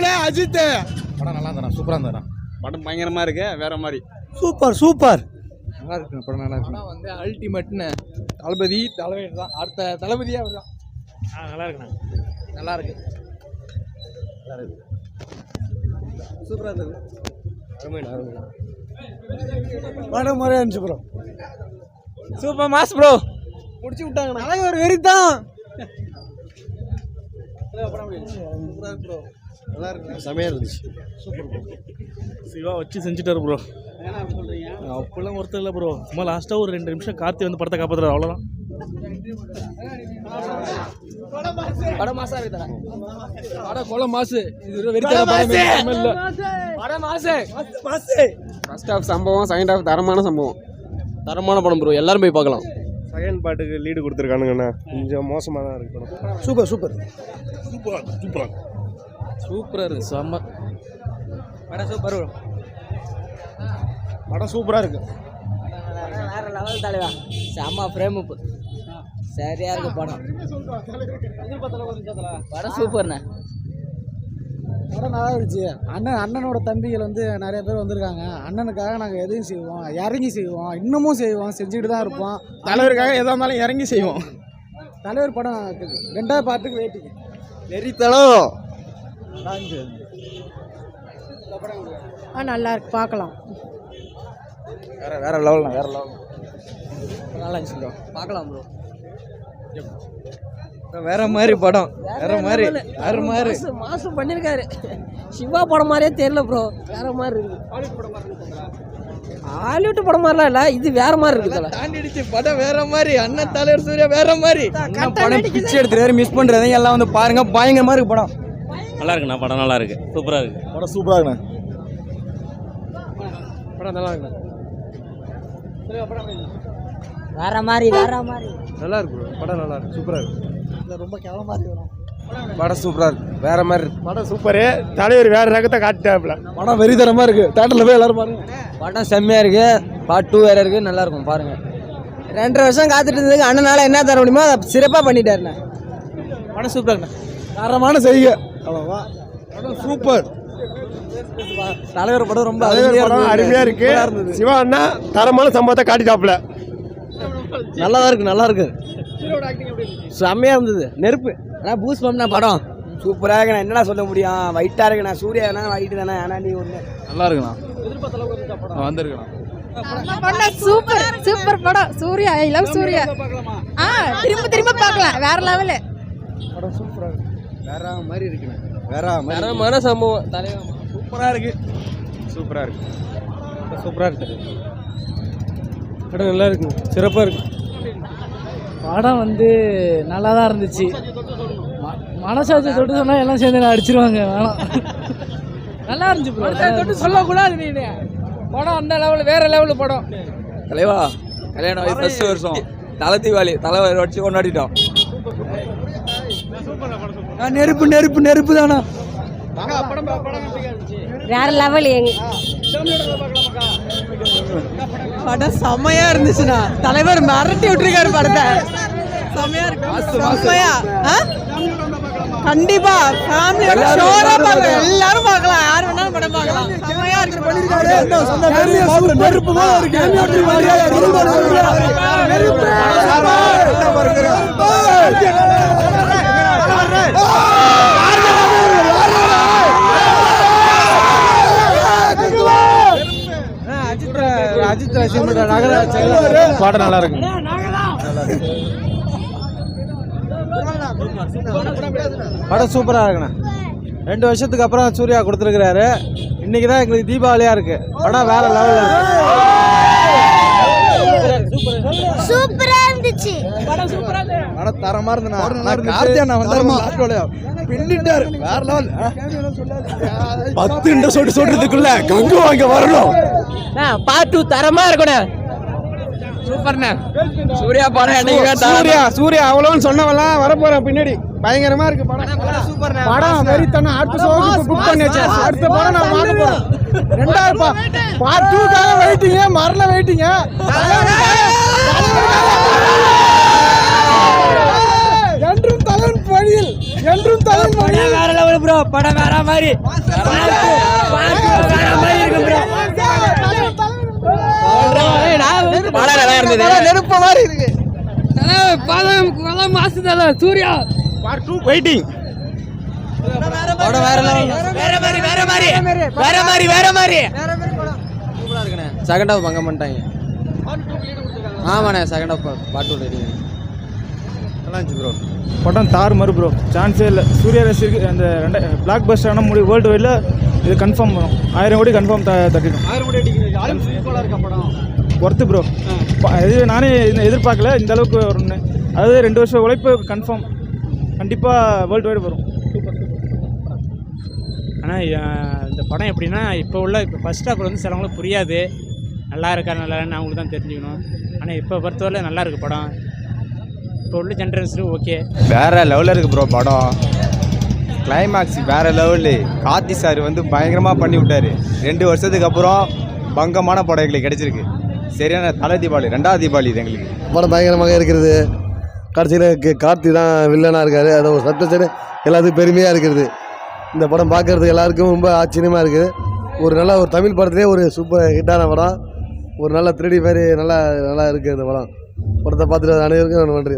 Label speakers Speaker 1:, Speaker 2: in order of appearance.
Speaker 1: தீபாவளி அஜித்
Speaker 2: படம் நல்லா இருந்தா சூப்பராக இருந்தா
Speaker 1: படம் பயங்கரமா இருக்கு வேற மாதிரி.
Speaker 2: Super super.
Speaker 3: நல்லா இருக்கு படம் நல்லா இருக்கு படம் வந்து அல்டிமேட்னு தளபதி தலைவர் தான். அடுத்த தளபதியே அவர் தான்
Speaker 2: நல்லா இருக்குண்ணா.
Speaker 3: நல்லா இருக்கு.
Speaker 1: சூப்பரா இருந்தது.
Speaker 2: படம் மாதிரியா இருந்துச்சு ப்ரோ
Speaker 3: சூப்பர் மாஸ் ப்ரோ முடிச்சு விட்டாங்க தலைவர் வெறி தான்
Speaker 2: செமையாக இருந்துச்சு
Speaker 4: சிவா வச்சு செஞ்சுட்டாரு ப்ரோ. அப்பெல்லாம் ஒருத்தர் இல்லை ப்ரோ. சும்மா லாஸ்ட்டாக ஒரு ரெண்டு நிமிஷம் கார்த்தி வந்து படத்தை காப்பாற்றுறாரு அவ்வளோதான்
Speaker 3: படம் மாசா இருக்கு படம் கொலை மாசு. இது வெறித்தன படம். இல்ல. படம் மாசு!
Speaker 1: ஃபர்ஸ்ட் ஹாஃப் சம்பவம் செகண்ட் ஹாஃப் தரமான சம்பவம். தரமான படம் ப்ரோ. எல்லாரும் போய் பார்க்கலாம்.
Speaker 2: செகண்ட் பாட்டுக்கு லீடு கொடுத்துருக்கானுங்கண்ணா. கொஞ்சம் மோசமாக தான் இருக்கு படம்.
Speaker 3: Super super.
Speaker 4: சூப்பராக சூப்பராக
Speaker 3: சூப்பரா இருக்கு செம்ம. படம் சூப்பர்
Speaker 2: படம் சூப்பராக இருக்கு.
Speaker 5: வேற லெவல் தலைவா. செம்ம ஃப்ரேம் சரியா இருக்கு படம். படம் சூப்பர்ண்ணே.
Speaker 6: படம் நல்லா இருந்துச்சு. அண்ணன் அண்ணனோட தம்பிகள் வந்து நிறைய பேர் வந்திருக்காங்க. அண்ணனுக்காக நாங்கள் எதையும் செய்வோம். இறங்கி செய்வோம். இன்னமும் செய்வோம். செஞ்சுட்டு தான் இருப்போம்.
Speaker 1: தலைவருக்காக எதா இருந்தாலும் இறங்கி செய்வோம்.
Speaker 6: தலைவர் படம் ரெண்டாவது பார்ட்டுக்கு வெயிட்டிங்
Speaker 1: வெறித்தனம்
Speaker 7: ஆ நல்லா இருக்கு. பார்க்கலாம்.
Speaker 2: வேற வேற லெவல்ண்ணா வேற லெவல்
Speaker 3: நல்லா இருந்துச்சு ப்ரோ பார்க்கலாம் ப்ரோ வேற மாதிரி படம். வேற மாதிரி வேற மாதிரி.
Speaker 5: மாசம் பண்ணிருக்காரு. சிவா படம் மாதிரியே தெரியல ப்ரோ வேற மாதிரி இருக்கு. ஹாலிவுட் படம் மாதிரிலாம் இல்ல. இது வேற மாதிரி இருக்கு
Speaker 3: தாண்டிடுச்சு. படம் வேற மாதிரி. அண்ணன் தலைவர் சூர்யா வேற மாதிரி.
Speaker 5: படம்
Speaker 3: பிச்சை எடுத்துறாரு மிஸ் பண்றதை எல்லாம் வந்து பாருங்க. பயங்கரமா இருக்கு படம்.
Speaker 4: நல்லா இருக்குண்ணா படம் நல்லா இருக்கு. சூப்பராக இருக்கு.
Speaker 2: படம் சூப்பராக இருக்குண்ணா.
Speaker 3: படம் நல்லா இருக்கு?
Speaker 5: வேற மாதிரி வேற மாதிரி.
Speaker 3: நல்லா இருக்கு. படம் நல்லா இருக்கு. சூப்பரா இருக்கு.
Speaker 6: ரொம்ப கேவலமாக இருக்கு
Speaker 3: படம் சூப்பரா இருக்கு. வேற மாதிரி இருக்கு.
Speaker 2: படம் சூப்பரு. தலைவர் வேற ரகத்தை காட்டிட்டாப்ல
Speaker 3: படம் வெறித்தனமா இருக்கு. தேட்டர்ல போய் எல்லாரும் பாருங்க. படம் செம்மையா இருக்கு. பார்ட் டூ வேற இருக்கு. நல்லா இருக்கும் பாருங்க. ரெண்டரை வருஷம் காத்துட்டு இருந்ததுக்கு அண்ணனால என்ன தர முடியுமோ அதை சிறப்பா பண்ணிட்டாருண்ணே.
Speaker 4: படம் சூப்பராக இருக்குண்ணா.
Speaker 2: தரமான செய்க. அவ்வளோவா. படம் சூப்பர்.
Speaker 3: தலைவர் படம் ரொம்ப
Speaker 2: படம் அருமையா இருக்கு. சிவா அண்ணா தரமான சம்பவத்தை காட்டிட்டாப்ல
Speaker 3: நல்லா தான் இருக்கு நல்லா இருக்கு. செம்மையா இருந்தது. நெருப்பு. ஆனா பூஸ் பண்ண படம்.
Speaker 5: சூப்பரா இருக்கு நான் என்னடா சொல்ல முடியும்? வைட்டா இருக்கு நான் சூர்யா வைட்டு தானே ஆனா நீ ஒண்ணு.
Speaker 3: நல்லா இருக்குண்ணா. வந்திருக்கணும்
Speaker 7: படம்? சூப்பர் சூப்பர் படம். Suriya I love Suriya. ஆ திரும்ப திரும்ப பார்க்கலாம். வேற லெவலு
Speaker 3: வேற மாதிரி இருக்குண்ணே. வேற வேற மாதிரி சம்பவம். தலைவர்
Speaker 2: சூப்பரா இருக்கு. சூப்பரா இருக்கு.
Speaker 3: சூப்பரா இருக்கு படம் நல்லா இருக்கு. சிறப்பா இருக்கு.
Speaker 6: படம் வந்து நல்லா தான் இருந்துச்சு மனசாட்சி தொட்டு சொன்னால் எல்லாம் சேர்ந்து நான் அடிச்சிருவாங்க. வேணாம். நல்லா இருந்துச்சு ப்ரோ
Speaker 3: தொட்டு சொல்லக்கூடாது நீ படம் அந்த லெவல் வேற லெவல் படம்.
Speaker 8: தலைவா கல்யாணம் ஃபர்ஸ்ட் வருஷம். தலை தீபாவளி தலைவர் வச்சு கொண்டாடிட்டோம்.
Speaker 3: நெருப்பு நெருப்பு நெருப்பு தானா?
Speaker 7: வேற லெவல் எங்க
Speaker 3: படம் செம்மையா இருந்துச்சுண்ணா. தலைவர் மிரட்டி விட்டுருக்காரு படத்தை. செம்மையா இருக்கு. செம்மையா? கண்டிப்பா ஃபேமிலியோட ஷோரா பார்க்கலாம். எல்லாரும் பார்க்கலாம். யார் வேணாலும் படம் பார்க்கலாம். செம்மையா இருக்கு
Speaker 2: நெருப்பு போல இருக்கு.
Speaker 3: அஜித் அஜித் ரசிகர் நகர
Speaker 2: படம் நல்லா இருக்கு.
Speaker 3: படம் சூப்பரா இருக்குண்ணா. ரெண்டு வருஷத்துக்கு அப்புறம் சூர்யா கொடுத்துருக்கிறாரு. இன்னைக்கு தான் எங்களுக்கு தீபாவளியா இருக்கு. படம் வேற லெவல்ல இருக்கு.
Speaker 7: சூப்பரா இருந்துச்சு
Speaker 3: படம் தரமா இருந்தனா கார்த்தியா நான் வந்தாரு. பின்னிட்டாரு. வேற லெவல்
Speaker 2: பத்து இந்த சொட்டு சொல்றதுக்குள்ள கங்கு வாங்க வரணும்.
Speaker 5: பார்ட் டூ தரமா இருக்கணும்
Speaker 3: சூப்பர்ண்ணே.
Speaker 8: சூர்யா படம்
Speaker 2: சூர்யா சூர்யா அவ்வளோன்னு சொன்னவெல்லாம் வரப்போற பின்னாடி. பயங்கரமா இருக்கு படம்.
Speaker 3: சூப்பர்ண்ணே.
Speaker 6: படம் வெறித்தனம். அடுத்த ஷோக்கு புக் பண்ணி வச்சு அடுத்த படம் நான் வாங்க போறோம் ரெண்டாவது பார்ட் டூக்காக வெயிட்டிங்க மரண வெயிட்டிங்க என்றும் தலைவன் பணியில் என்றும் தலைவன் பணியில்
Speaker 5: லெவல் ப்ரோ படம் வேற மாதிரி. வேற மாதிரி இருக்கு ப்ரோ
Speaker 2: படம் நல்லா இருந்தது.
Speaker 3: நெருப்ப மாதிரி இருக்கு.
Speaker 5: சூர்யா.
Speaker 9: வெயிட்டிங்
Speaker 5: படம் வேற மாதிரி. வேற மாதிரி வேற மாதிரி. வேற மாதிரி
Speaker 2: செகண்ட் ஹாஃப் பங்கம் பண்ணிட்டாங்க. ஆமாண்ணே செகண்ட் ஹாஃப் பாட்டு ரெடி
Speaker 10: நல்லா இருந்துச்சு ப்ரோ
Speaker 9: படம் தார் மறு ப்ரோ சான்ஸே இல்லை. சூர்யா ரசிகருக்கு அந்த ரெண்டு பிளாக் பஸ்டரான முடி வேர்ல்டு வைடில் இது கன்ஃபார்ம் வரும். ஆயிரம் கோடி கன்ஃபார்ம் த தட்டிடும்
Speaker 6: ஆயிரம் கோடி இருக்க படம்.
Speaker 9: ஒர்த்து ப்ரோ இது நானே எதிர்பார்க்கல. இந்த அளவுக்கு வரும்னு. அதாவது ரெண்டு வருஷம் உழைப்பு கன்ஃபார்ம் கண்டிப்பாக வேர்ல்டு வைடு வரும்.
Speaker 11: ஆனால் இந்த படம் எப்படின்னா இப்போ உள்ள இப்போ ஃபஸ்ட் ஹாஃப் வந்து சிலவங்களுக்கு புரியாது. நல்லா இருக்கா நல்லா அவங்களுக்கு தான் தெரிஞ்சுக்கணும். ஆனால் இப்போ பொறுத்தவரை நல்லா இருக்கு படம். இப்போ உள்ள ஜென்ரேஷனுக்கு ஓகே.
Speaker 10: வேற லெவலில் இருக்கு ப்ரோ படம். கிளைமேக்ஸ் வேற லெவலு கார்த்தி சார் வந்து பயங்கரமாக பண்ணி விட்டாரு. ரெண்டு வருஷத்துக்கு அப்புறம் பங்கமான படம் எங்களுக்கு கிடைச்சிருக்கு. சரியான தலை தீபாவளி ரெண்டாவது தீபாவளி இது எங்களுக்கு.
Speaker 12: படம் பயங்கரமாக இருக்கிறது. கடைசியில் கார்த்தி தான் வில்லனாக இருக்கார். அது ஒரு சப்தசனு எல்லாத்துக்கும் பெருமையாக இருக்கிறது. இந்த படம் பார்க்கறதுக்கு எல்லாருக்கும் ரொம்ப ஆச்சரியமாக இருக்குது. ஒரு நல்ல ஒரு தமிழ் படத்திலே ஒரு சூப்பர் ஹிட்டான படம். ஒரு நல்ல திருடி மாதிரி நல்லா நல்லா இருக்குது இந்த படம். படத்தை பார்த்துட்டு அனைவருக்கும் நான் நன்றி.